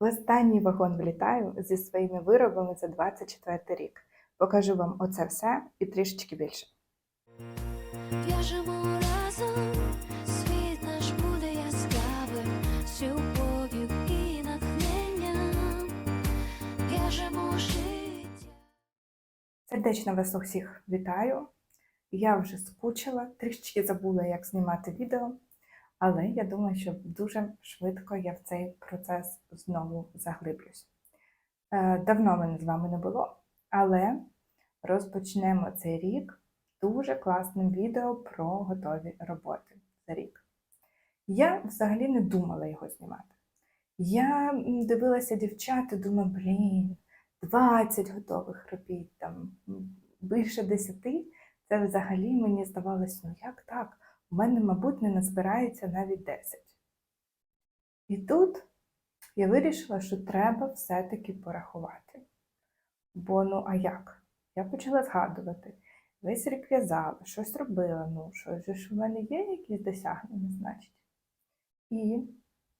В останній вагон влітаю зі своїми виробами за 24 рік. Покажу вам оце все і трішечки більше. В'яжемо разом, світ наш буде яскравим, з любов'ю і натхненням. В'яжемо життя. Сердечно вас усіх вітаю. Я вже скучила, трішечки забула, як знімати відео, але я думаю, що дуже швидко я в цей процес знову заглиблюсь. Е, Давно мене з вами не було, але розпочнемо цей рік дуже класним відео про готові роботи за рік. Я взагалі не думала його знімати. Я дивилася дівчат і думаю, блін, 20 готових робіт, там більше 10, це взагалі мені здавалось, ну як так? У мене, мабуть, не назбирається навіть 10. І тут я вирішила, що треба все-таки порахувати. Бо ну а як? Я почала згадувати. Весь рік в'язала, щось робила, ну що ж ж в мене є якісь досягнення, значить. І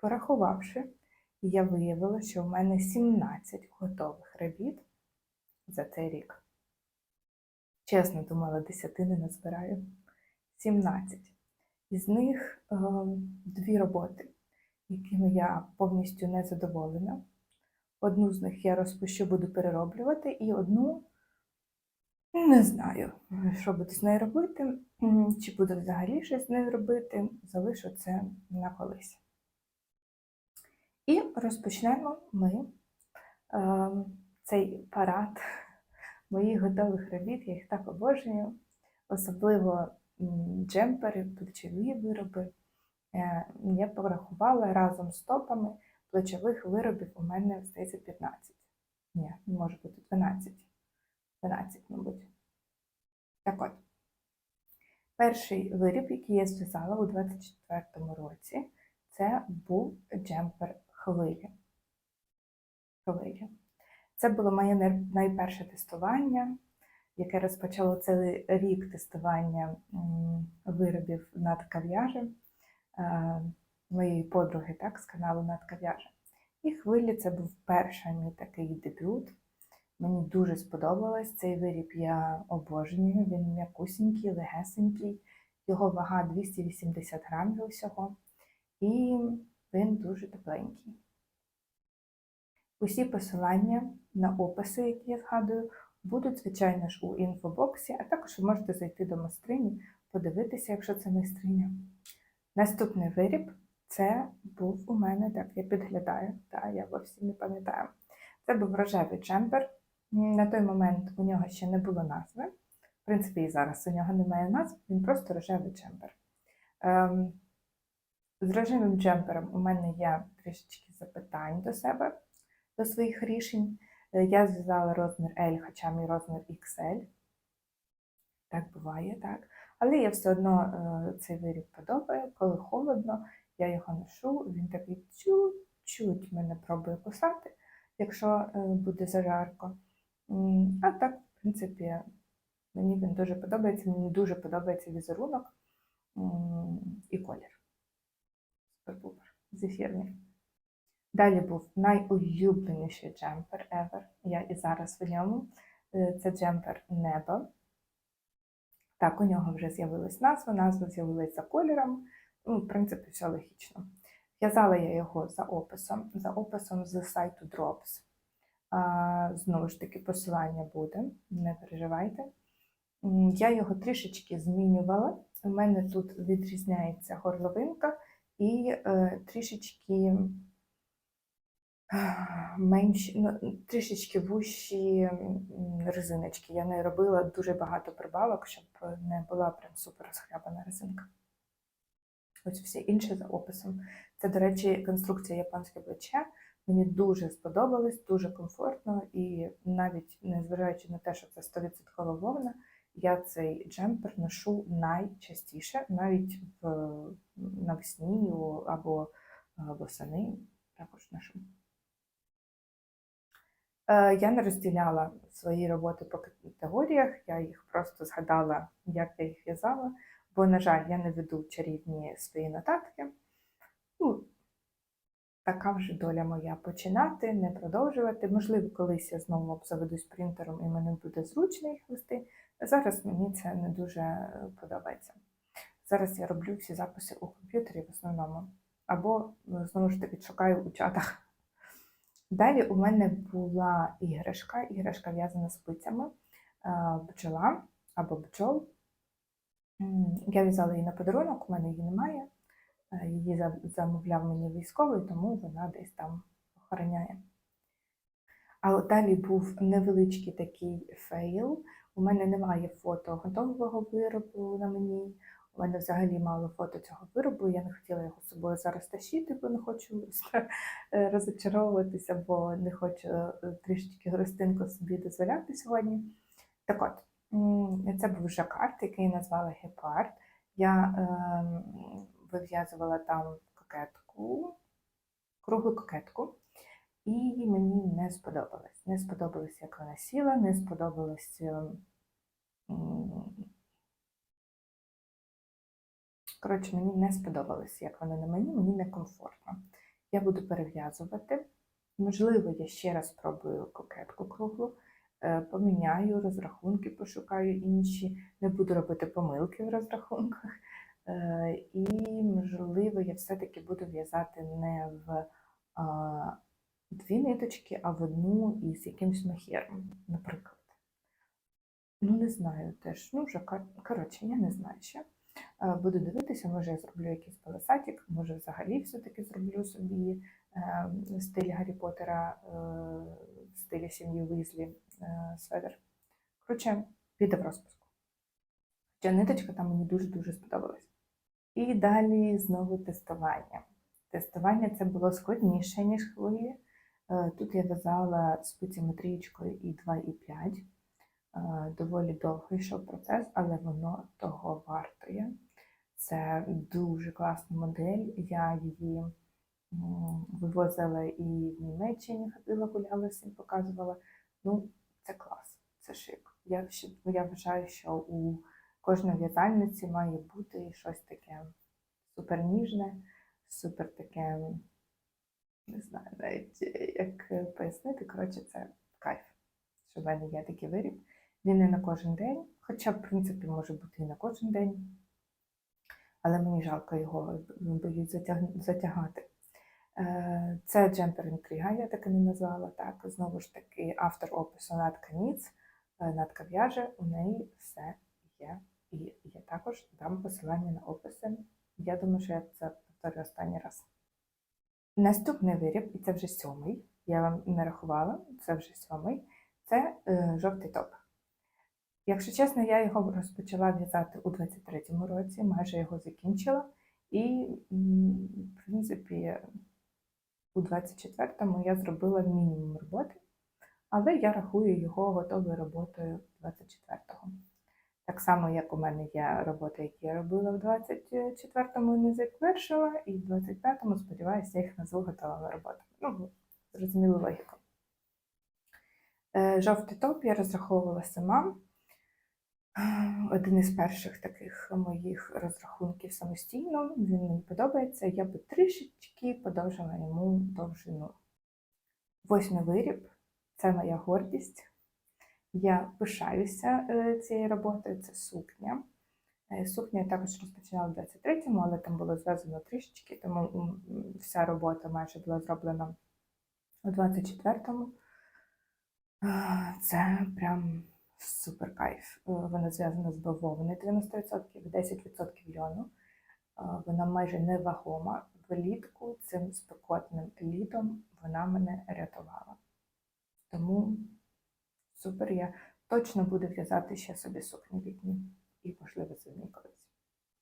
порахувавши, я виявила, що в мене 17 готових робіт за цей рік. Чесно думала, десятини назбираю. 17. Із них е, дві роботи, якими я повністю не задоволена. Одну з них я розпущу, буду перероблювати, і одну не знаю, що буду з нею робити, чи буду взагалі щось з нею робити, залишу це на колись. І розпочнемо ми е, цей парад моїх готових робіт, я їх так обожнюю, особливо джемпери, плечові вироби. Е, Я порахувала разом з топами плечових виробів у мене, здається, 15. Ні, може бути 12. 12, мабуть. Так от, перший виріб, який я зв'язала у 24-му році, це був джемпер хвилі. Хвилі. Це було моє найперше тестування, яке розпочало цілий рік тестування виробів над кав'яжем е, моєї подруги так, з каналу над кав'яжем. І хвилі це був перший мій такий дебют. Мені дуже сподобалось цей виріб. Я обожнюю. Він м'якусінький, легесенький. Його вага 280 грамів усього. І він дуже тепленький. Усі посилання на описи, які я згадую, будуть, звичайно ж, у інфобоксі, а також ви можете зайти до майстрині, подивитися, якщо це майстриня. Наступний виріб це був у мене, так, я підглядаю, та, я зовсім не пам'ятаю. Це був рожевий джемпер. На той момент у нього ще не було назви. В принципі, і зараз у нього немає назв, він просто рожевий джемпер. Ем, з рожевим джемпером у мене є трішечки запитань до себе, до своїх рішень. Е, Я зв'язала розмір L, хоча мій розмір XL. Так буває, так. Але я все одно е, цей виріб подобає. Коли холодно, я його ношу, він такий чуть-чуть мене пробує кусати, якщо е, буде зажарко. А так, в принципі, мені він дуже подобається. Мені дуже подобається візерунок і колір. Супер-пупер, зефірний. Далі був найулюбленіший джемпер ever. Я і зараз в ньому. Е, Це джемпер Небо. Так, у нього вже з'явилась назва, назва з'явилась за кольором. Ну, в принципі, все логічно. В'язала я його за описом, за описом з сайту Drops. А, знову ж таки, посилання буде, не переживайте. Я його трішечки змінювала. У мене тут відрізняється горловинка і е, трішечки менші, ну, трішечки вущі резиночки. Я не робила дуже багато прибавок, щоб не була прям супер розхлябана резинка. Ось всі інші за описом. Це, до речі, конструкція японське плече. Мені дуже сподобалось, дуже комфортно, і навіть незважаючи на те, що це 100% вовна, я цей джемпер ношу найчастіше, навіть в навесні або е, восени також ношу. Е, Я не розділяла свої роботи по категоріях, я їх просто згадала, як я їх в'язала, бо, на жаль, я не веду чарівні свої нотатки. Ну, така вже доля моя починати, не продовжувати. Можливо, колись я знову обзаведусь принтером і мені буде зручно їх вести. Зараз мені це не дуже е, подобається. Зараз я роблю всі записи у комп'ютері в основному, або знову ж таки шукаю у чатах. Далі у мене була іграшка, іграшка в'язана спицями, е, бджола або бджол. Я в'язала її на подарунок, у мене її немає. Е, Її замовляв мені військовий, тому вона десь там охороняє. А далі був невеличкий такий фейл. У мене немає фото готового виробу на мені. У мене взагалі мало фото цього виробу. Я не хотіла його з собою зараз тащити, бо не хочу е, розочаровуватися, бо не хочу е, трішечки гостинку собі дозволяти сьогодні. Так от, це був жакард, який назвали гепард. Я ем, вив'язувала там кокетку, круглу кокетку, і мені не сподобалось. Не сподобалось, як вона сіла, не сподобалось. м, Коротше, мені не сподобалось, як вона на мені, мені некомфортно. Я буду перев'язувати. Можливо, я ще раз спробую кокетку круглу, е, поміняю розрахунки, пошукаю інші, не буду робити помилки в розрахунках. Е, І, можливо, я все-таки буду в'язати не в дві ниточки, а в одну із якимсь махером, наприклад. Ну, не знаю теж. Ну, вже коротше, я не знаю ще. Е, Буду дивитися, може я зроблю якийсь полосатик, може взагалі все-таки зроблю собі е, в стилі Гаррі Поттера, е, в стилі сім'ї Уізлі е, сведер. Коротше, піде в розпуску. Хоча ниточка там мені дуже-дуже сподобалась. І далі знову тестування. Тестування це було складніше, ніж хвилі. Тут я в'язала спицями трієчкою і 2 і 5. Е, Доволі довго йшов процес, але воно того вартує. Це дуже класна модель. Я її вивозила і в Німеччині ходила, гуляла, всім показувала. Ну, це клас, це шик. Я, я вважаю, що у кожної в'язальниці має бути щось таке супер ніжне, супер таке, не знаю навіть як пояснити. Коротше, це кайф, що в мене є такий виріб. Він не на кожен день, хоча, в принципі, може бути і на кожен день, але мені жалко його боюсь затяг- затягати. Е, Це джемпер інтрига, я так і не назвала так. Знову ж таки, автор опису Натка Ніц, е, Натка в'яже, у неї все є. І я також дам посилання на описи. Я думаю, що я це повторю останній раз. Наступний виріб, і це вже сьомий, я вам не рахувала, це вже сьомий, це е, жовтий топ. Якщо чесно, я його розпочала в'язати у 23-му році, майже його закінчила. І, в принципі, у 24-му я зробила мінімум роботи, але я рахую його готовою роботою 24-го. Так само, як у мене є роботи, які я робила в 24-му і не завершила, і в 25-му, сподіваюся, я їх назву готовими роботами. Ну, зрозуміло логіку. Е, Жовтий топ я розраховувала сама. Один із перших таких моїх розрахунків самостійно. Він мені подобається. Я би трішечки подовжила йому довжину. Восьмий виріб це моя гордість. Я пишаюся е, цією роботою, це сукня. Е, Сукню я також розпочинала в 23-му, але там було зв'язано трішечки, тому вся робота майже була зроблена у 24-му. Е, Це прям супер кайф. Е, Вона зв'язана з бавовни 90%, 10% льону. Е, Вона майже невагома. Влітку цим спекотним літом вона мене рятувала. Тому супер, я точно буду в'язати ще собі сукні літні і, можливо, зимні колись.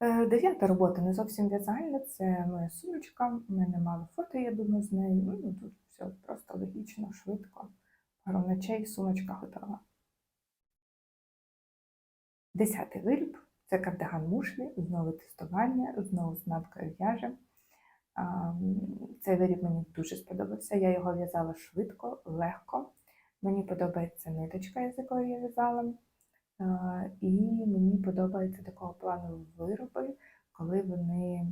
Е, Дев'ята робота не зовсім в'язальна, це моя сумочка. У мене мало фото, я думаю, з нею. Ну, тут все просто логічно, швидко. Пару ночей сумочка готова. Десятий виріб це кардиган мушлі, знову тестування, знову з наткою в'яже. Цей виріб мені дуже сподобався. Я його в'язала швидко, легко. Мені подобається ниточка, з якою я в'язала. І мені подобається такого плану вироби, коли вони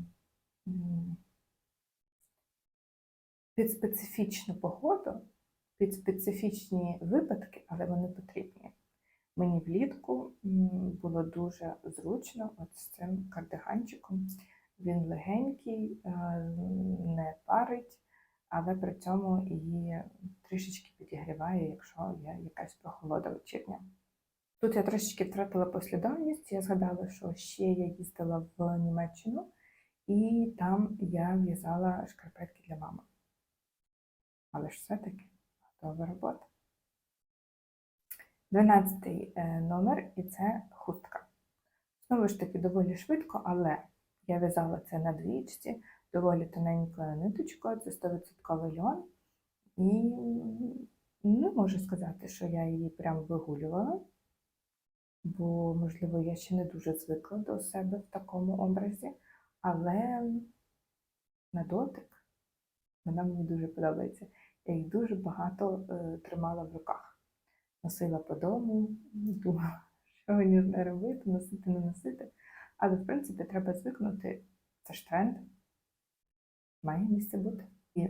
під специфічну погоду, під специфічні випадки, але вони потрібні. Мені влітку було дуже зручно от з цим кардиганчиком. Він легенький, е, не парить, але при цьому і трішечки підігріває, якщо є якась прохолода вечірня. Тут я трошечки втратила послідовність. Я згадала, що ще я їздила в Німеччину, і там я в'язала шкарпетки для мами. Але ж все-таки готова робота. Дванадцятий е, номер, і це хустка. Знову ж таки, доволі швидко, але я в'язала це на двічці, доволі тоненькою ниточкою, це 100% льон. І не можу сказати, що я її прям вигулювала, бо, можливо, я ще не дуже звикла до себе в такому образі, але на дотик вона мені дуже подобається. Я їх дуже багато е, тримала в руках. Носила по дому, думала, що мені з нею робити, носити, не носити. Але, в принципі, треба звикнути. Це ж тренд. Має місце бути. І,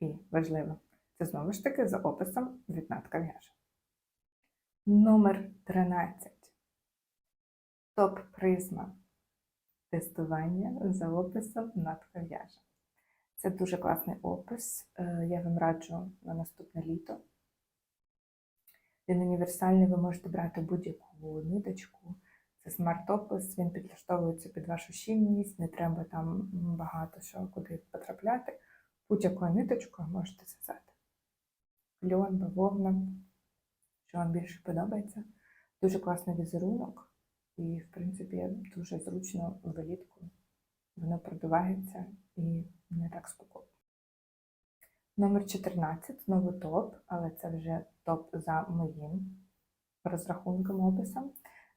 і важливо, це знову ж таки за описом від Натка в'яже. Номер 13. Топ призма тестування за описом Натка в'яже. Це дуже класний опис. Е, Я вам раджу на наступне літо. Він універсальний, ви можете брати будь-яку ниточку. Це смарт-опис, він підлаштовується під вашу щільність, не треба там багато що куди потрапляти. Будь-якою ниточкою можете зв'язати. Льон, бавовна, що вам більше подобається. Дуже класний візерунок, і, в принципі, дуже зручно влітку. Воно продувається і не так спокійно. Номер 14, знову топ, але це вже топ за моїм розрахунком описом.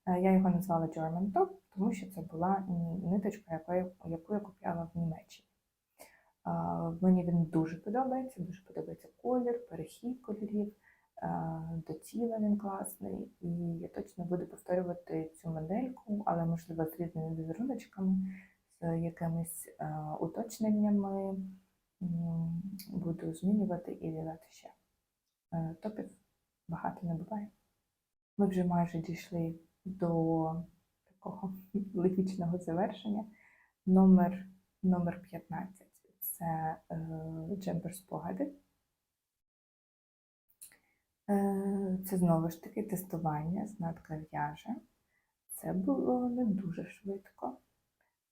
Е, Я його назвала German Top, тому що це була ниточка, яку я, яку купляла в Німеччині. Е, Мені він дуже подобається, дуже подобається колір, перехід кольорів, е, до тіла він класний. І я точно буду повторювати цю модельку, але можливо з різними візеруночками, з якимись уточненнями. Буду змінювати і в'язати ще. Топів багато не буває. Ми вже майже дійшли до такого логічного завершення. Номер, номер 15 це е, джемпер спогади. Е, це знову ж таки тестування з надка в'яже. Це було не дуже швидко.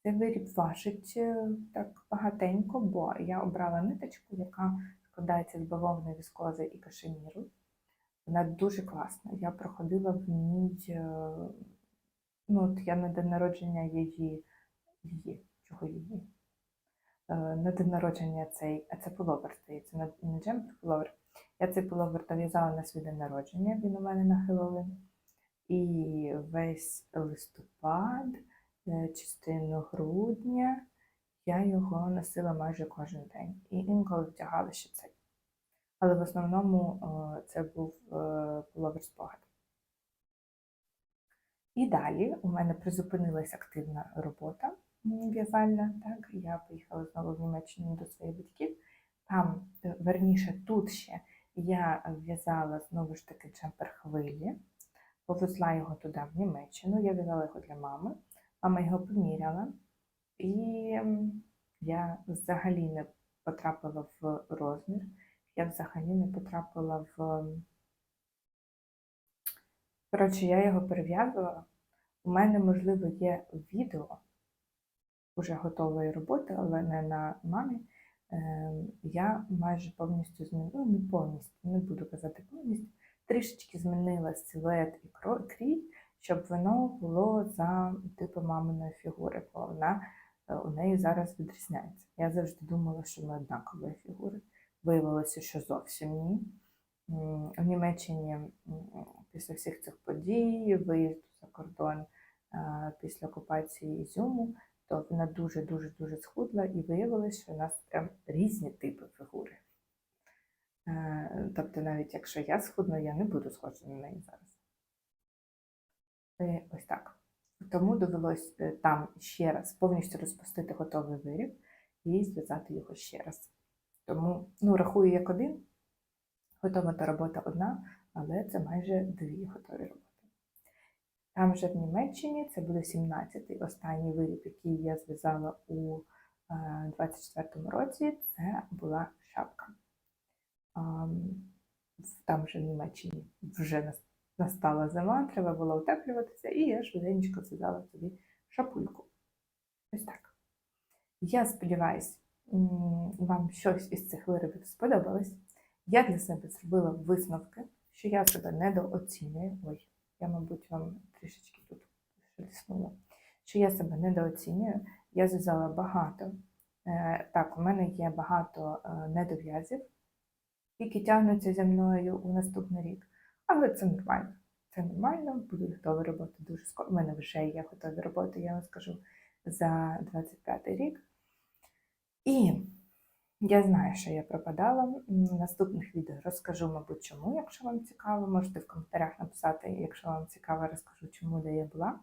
Цей виріб важить е, так багатенько, бо я обрала ниточку, яка складається з бавовни, віскози і кашеміру. Вона дуже класна. Я проходила в ній. е, Ну, от я на день народження її. її чого її? Е, На день народження цей, а це пуловер здається, не джемпер, пуловер. Я цей пуловер дов'язала на свій день народження, він у мене на Хеллоуін. І весь листопад, е, частину грудня я його носила майже кожен день. І інколи вдягала ще цей. Але в основному е, це був е, пуловер спогад. І далі у мене призупинилась активна робота в'язальна. Так, я поїхала знову в Німеччину до своїх батьків. Там, е, верніше, тут ще я в'язала знову ж таки джемпер хвилі, повезла його туди, в Німеччину. Я в'язала його для мами. Мама його поміряла, і я взагалі не потрапила в розмір. Я взагалі не потрапила в. Коротше, я його перев'язувала. У мене, можливо, є відео уже готової роботи, але не на мамі. Ем, Я майже повністю змінила, ну не повністю, не буду казати повністю, трішечки змінила силует і крій, щоб воно було за типу маминої фігури, бо вона е, у неї зараз відрізняється. Я завжди думала, що ми однакової фігури. Виявилося, що зовсім ні. В Німеччині після всіх цих подій, виїзду за кордон е, після окупації Ізюму, то вона дуже дуже схудла і виявилося, що у нас прям різні типи фігури. Е, Тобто, навіть якщо я схудну, я не буду схожа на неї зараз. Е, Ось так. Тому довелось там ще раз повністю розпустити готовий виріб і зв'язати його ще раз. Тому ну, рахую як один. Готова та робота одна, але це майже дві готові роботи. Там же в Німеччині це буде 17-й останній виріб, який я зв'язала у е, 24-му році. Це була шапка. Там же в Німеччині вже настала зима, треба було утеплюватися, і я швиденько зв'язала собі шапульку. Ось так. Я сподіваюся, вам щось із цих виробів сподобалось. Я для себе зробила висновки, що я себе недооцінюю. Ой, я, мабуть, вам трішечки тут шеліснула. Що я себе недооцінюю. Я зв'язала багато. Е, Так, у мене є багато е, недов'язів, які тягнуться зі мною у наступний рік. Але це нормально. Це нормально, будуть готові роботи дуже скоро. У мене вже є готові роботи, я вам скажу, за 25 рік. І я знаю, що я пропадала. В наступних відео розкажу, мабуть, чому, якщо вам цікаво. Можете в коментарях написати, якщо вам цікаво, розкажу, чому де я була.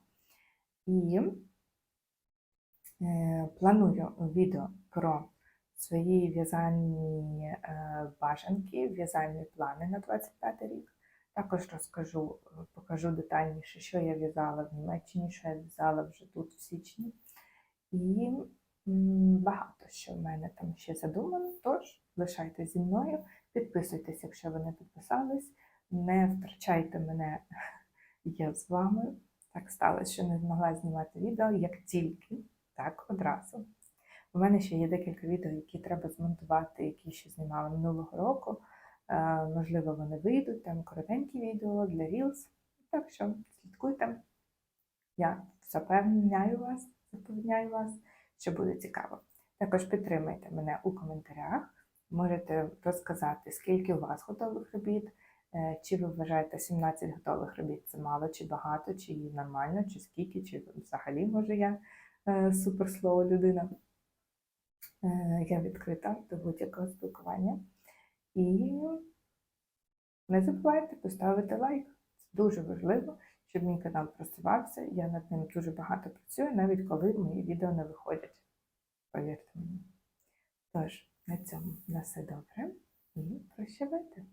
І е, планую відео про свої в'язальні е, бажанки, в'язальні плани на 25 рік. Також розкажу, покажу детальніше, що я в'язала в Німеччині, що я в'язала вже тут в січні. І багато що в мене там ще задумано. Тож лишайтесь зі мною, підписуйтесь, якщо ви не підписались, не втрачайте мене, я з вами. Так сталося, що не змогла знімати відео, як тільки, так одразу. У мене ще є декілька відео, які треба змонтувати, які ще знімала минулого року. Е, можливо, вони вийдуть, там коротенькі відео для Reels. Так що слідкуйте. Я запевняю вас, запевняю вас, що буде цікаво. Також підтримайте мене у коментарях. Можете розказати, скільки у вас готових робіт, е, чи ви вважаєте 17 готових робіт це мало, чи багато, чи нормально, чи скільки, чи взагалі може я е, суперслоу людина. Е, Я відкрита до будь-якого спілкування. І не забувайте поставити лайк. Це дуже важливо, щоб мій канал просувався. Я над ним дуже багато працюю, навіть коли мої відео не виходять. Повірте мені. Тож, на цьому на все добре і прощавайте.